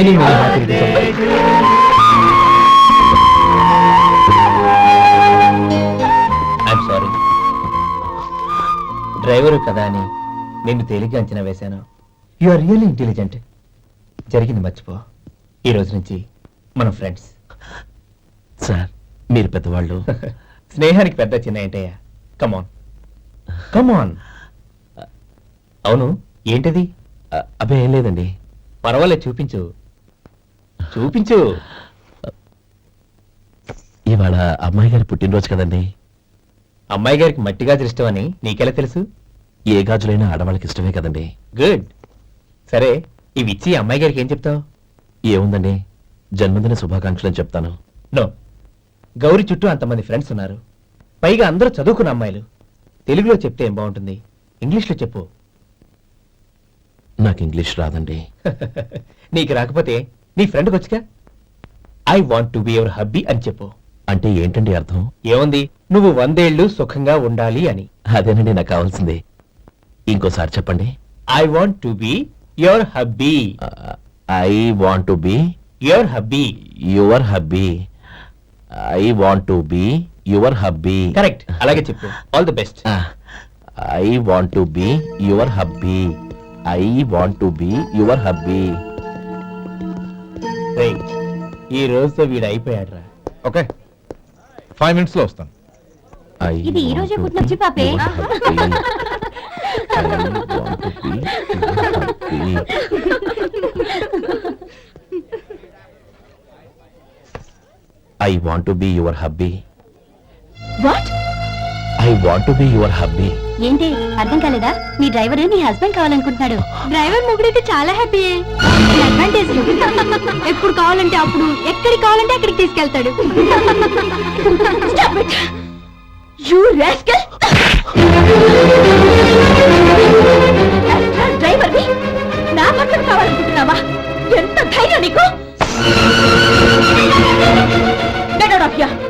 Very very happy I'm sorry driver కదా అని నిన్ను తేలిగ్గా అంచనా వేశాను. యు ఆర్ రియల్లీ ఇంటెలిజెంట్ జరిగింది మర్చిపో. ఈ రోజు నుంచి మనం ఫ్రెండ్స్ సార్ మీరు పెద్దవాళ్ళు. స్నేహానికి పెద్ద చిన్న ఏంటయ్యా? కమాన్ కమాన్ అవును ఏంటది? అ- అబ్బే ఏం లేదండి. పర్వాలేదు చూపించు. చూపించు. ఇవాళ అమ్మాయి గారి పుట్టినరోజు కదండి. అమ్మాయి గారికి మట్టి గాజులు ఇష్టమని నీకెలా తెలుసు? ఏ గాజులైనా ఆడవాళ్ళకి ఇష్టమే కదండి. గుడ్. సరే ఇవి ఇచ్చి అమ్మాయి గారికి ఏం చెప్తావు? ఏముందండి? జన్మదిన శుభాకాంక్షలు అని చెప్తాను. నో. గౌరి చుట్టూ అంతమంది ఫ్రెండ్స్ ఉన్నారు. పైగా అందరూ చదువుకున్న అమ్మాయిలు. తెలుగులో చెప్తే ఏం బాగుంటుంది? ఇంగ్లీష్లో చెప్పు. నాకు ఇంగ్లీష్ రాదండి. నీకు రాకపోతే నీ ఫ్రెండ్కి వచ్చిగా? I want to be your hubby అని చెప్పు. అంటే ఏంటండి అర్థం? ఏముంది? నువ్వు వందేళ్ళు సుఖంగా ఉండాలి అని. అదేనండి నాకు కావాల్సింది. ఇంకోసారి చెప్పండి. I want to be your hubby I want to be your hubby your hubby I want to be your hubby correct అలాగే చెప్పు. All the best I want to be your hubby I want to be your hubby ఈ రోజుతో వీడు అయిపోయాడు రా okay. Five మినిట్స్లో వస్తాను. ఇది ఈ రోజే పుట్టినొచ్చి పాపే. I want to be. Your hubby. What? I want to be your hubby. ఏంటి? అర్థం కాలేదా? మీ డ్రైవర్ నీ హస్బెండ్ కావాలనుకుంటున్నాడు. డ్రైవర్ ముగ్గురైతే చాలా హ్యాపీ అడ్వాంటేజ్ ఎప్పుడు కావాలంటే అప్పుడు ఎక్కడికి కావాలంటే అక్కడికి తీసుకెళ్తాడు. యూ రాస్కల్ డ్రైవర్ నా పక్కన కావాలనుకుంటున్నావా? ఎంత ధైర్యం నీకు? Get out of here!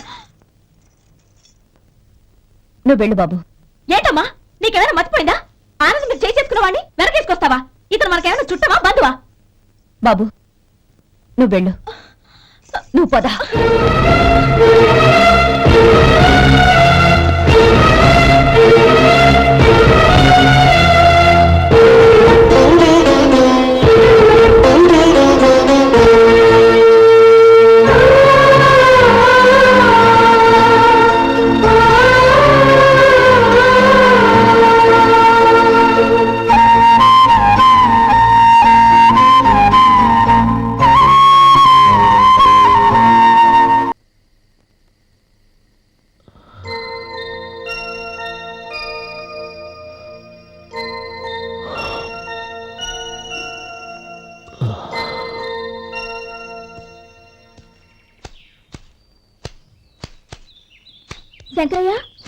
నువ్వు వెళ్ళు బాబు. ఏంటమ్మా? నీకేమైనా మర్చిపోయిందా? ఆనందం మీరు చేసేసుకున్న వాడిని వెనకేసుకొస్తావా? ఇతను మనకేమైనా చుట్టమా బంధువా? బాబు నువ్వు వెళ్ళు. నువ్వు పద.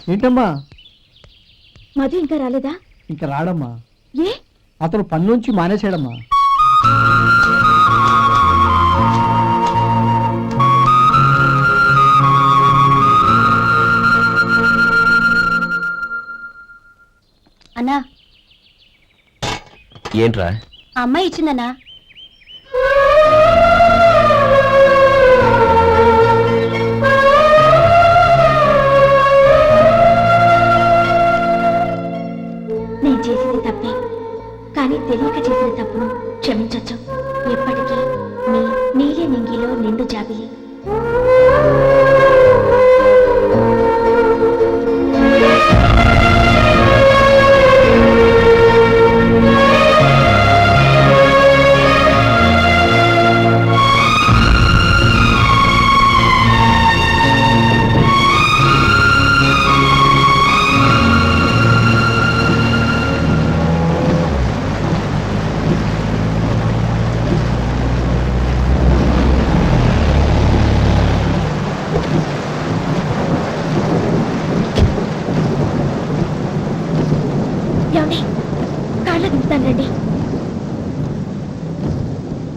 ఏంటమ్మా? మధు ఇంకా రాలేదా? ఇంకా రాడమ్మా. ఏ? అతను పని నుంచి మానేశాడమ్మా. అన్నా. ఏంట్రా? ఆ అమ్మాయి ఇచ్చిందన్నా. తెలియక చేసిన తప్పును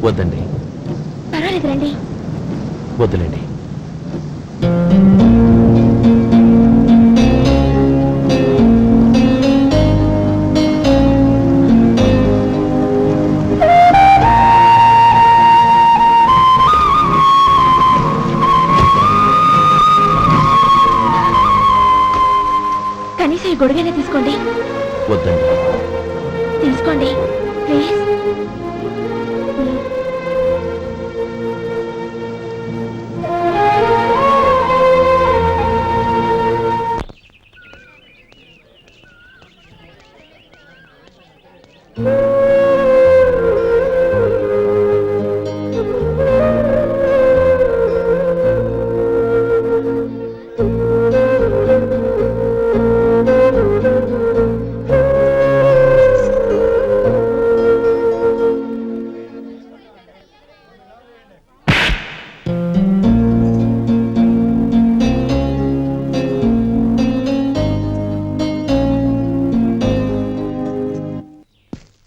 వద్దండి. పర్వాలేదు రండి. వద్దులేండి. కనీసం ఈ గొడుగైనా తీసుకోండి. వద్దండి. తీసుకోండి. ప్లీజ్.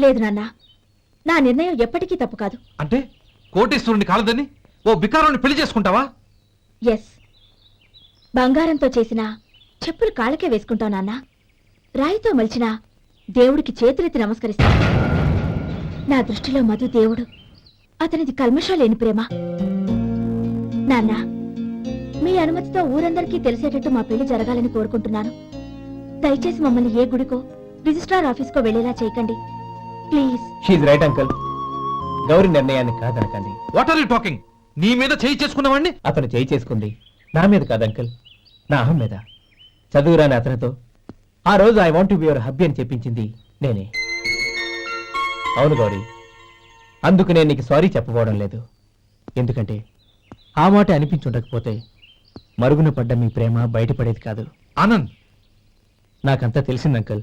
లేదు నాన్న. నా నిర్ణయం ఎప్పటికీ తప్పు కాదు. అంటే కోటేశ్వరుని కాలదని ఓ బికారాన్ని పెళ్ళి చేసుకుంటావా? ఎస్ బంగారంతో చేసిన చెప్పులు కాళ్ళకే వేసుకుంటావు నాన్న. రాయితో మలిచిన దేవుడికి చేతులెత్తి నమస్కరిస్తా. నా దృష్టిలో మధు దేవుడు. అతనిది కల్మషం లేని ప్రేమ. నాన్న మీ అనుమతితో ఊరందరికీ తెలిసేటట్టు మా పెళ్ళి జరగాలని కోరుకుంటున్నాను. దయచేసి మమ్మల్ని ఏ గుడికో రిజిస్ట్రార్ ఆఫీస్కో వెళ్ళేలా చేయకండి. Please. She's right uncle Gauri నిర్ణయాన్ని కాదనకండి. వాట్ ఆర్ యూ టాకింగ్ నీ మీద చేయి చేసుకున్నవాడిని అతను చేయి చేసుకుంది నా మీద కాదు అంకుల్ నా అహం మీద. చదువురాని అతనితో ఆ రోజు I want be your hubby అని చెప్పించింది నేనే. అవును గౌరీ. అందుకు నేను నీకు సారీ చెప్పబోవడం లేదు. ఎందుకంటే ఆ మాట అనిపించుండకపోతే మరుగున పడ్డ మీ ప్రేమ బయటపడేది కాదు. ఆనంద్! నాకంతా తెలిసింది అంకుల్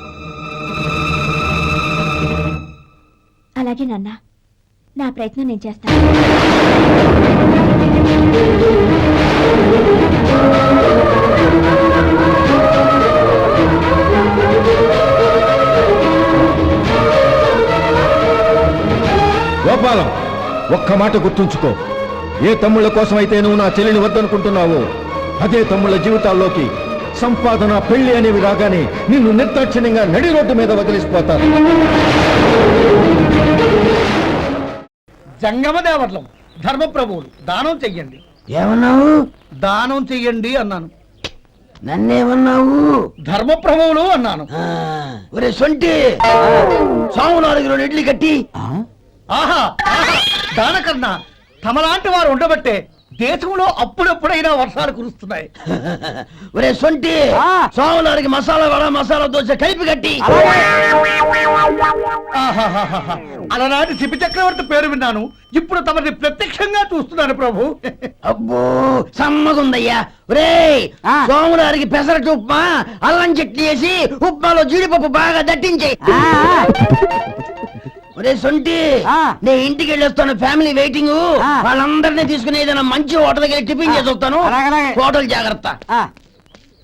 అలాగే నాన్న. నా ప్రయత్నం నేను చేస్తాను. గోపాలం ఒక్క మాట గుర్తుంచుకో. ఏ తమ్ముళ్ళ కోసమైతే నువ్వు నా చెల్లిని వద్దనుకుంటున్నావో అదే తమ్ముళ్ళ జీవితాల్లోకి సంపాదన పెళ్ళి అనేవి రాగానే నిన్ను నిర్దాక్షిణ్యంగా నడి రోడ్డు మీద వదిలిసిపోతారు జంగమ దేవర్లం. ధర్మప్రభువులు. దానం చెయ్యండి. ఏమన్నావు? దానం చెయ్యండి అన్నాను. నన్నేమన్నావు? ధర్మప్రభువులు అన్నాను. ఒరే సొంటి! రెండు ఇడ్లీ కట్టి. ఆహా ఆహా దానకన్నా తమలాంటి వారు ఉండబట్టే దేశంలో అప్పుడెప్పుడైనా వర్షాలు కురుస్తున్నాయి. ఒరే సొంటి! సాము నాలుగు మసాలా వడ మసాలా దోశ కలిపి కట్టి. ఆహాహాహా. అలనాటి శిపి చక్రవర్తి పేరు విన్నాను. ఇప్పుడు తమని ప్రత్యక్షంగా చూస్తున్నాను ప్రభు. అబ్బో సమ్మగుందయ్యా. ఒరే సోములారికి పెసరట్టు ఉప్మా అల్లం చట్నీ వేసి ఉప్మాలో జీడిపప్పు బాగా దట్టించే. ఒరే సొంటి నేను ఇంటికి వెళ్ళొస్తాను ఫ్యామిలీ వెయిటింగ్. వాళ్ళందరినీ తీసుకుని ఏదైనా మంచి హోటల్ దగ్గర టిఫిన్ చేసి వస్తాను. హోటల్ జాగ్రత్త.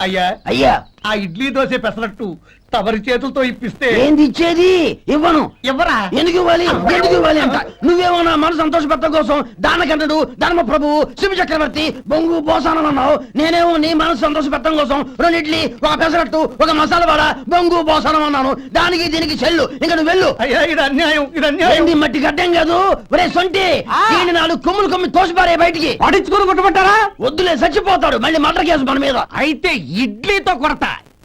అయ్యా అయ్యా. ఆ ఇడ్లీ దోశ పెసరట్టు తమరి చేతులతో ఇప్పిస్తే ఏంది ఇచ్చేది? ఇవ్వను. ఎవరా ఎందుకు ఇవ్వాలి? ఎందుకు ఇవ్వాలి అంట? నువ్వేమో నా మనసు సంతోషపెట్టడం కోసం దానకంటుడు ధర్మ ప్రభువు శివ చక్రవర్తి బొంగు బోసానం అన్నావు? నేనేమో నీ మనసు సంతోషపెట్టడం కోసం రెండు ఇడ్లీ ఒక పెసరట్టు ఒక మసాలా వడ బొంగు బోసానం అన్నాను. దానికి దీనికి చెల్లు. ఇంకా నువ్వు వెళ్ళు. అయ్యా ఇది అన్యాయం ఇది అన్యాయం. ఏంది మట్టి గడ్డం కాదు? ఒరే సొంటి దీన్ని నాలుగు కొమ్ములు కొమ్మి తోసిపారే బయటికి. పడించుకుని కొట్టుకుంటారా వద్దులే చచ్చిపోతాడు. మళ్ళీ మర్డర్ కేసు మన మీద. అయితే ఇడ్లీతో కొడతా.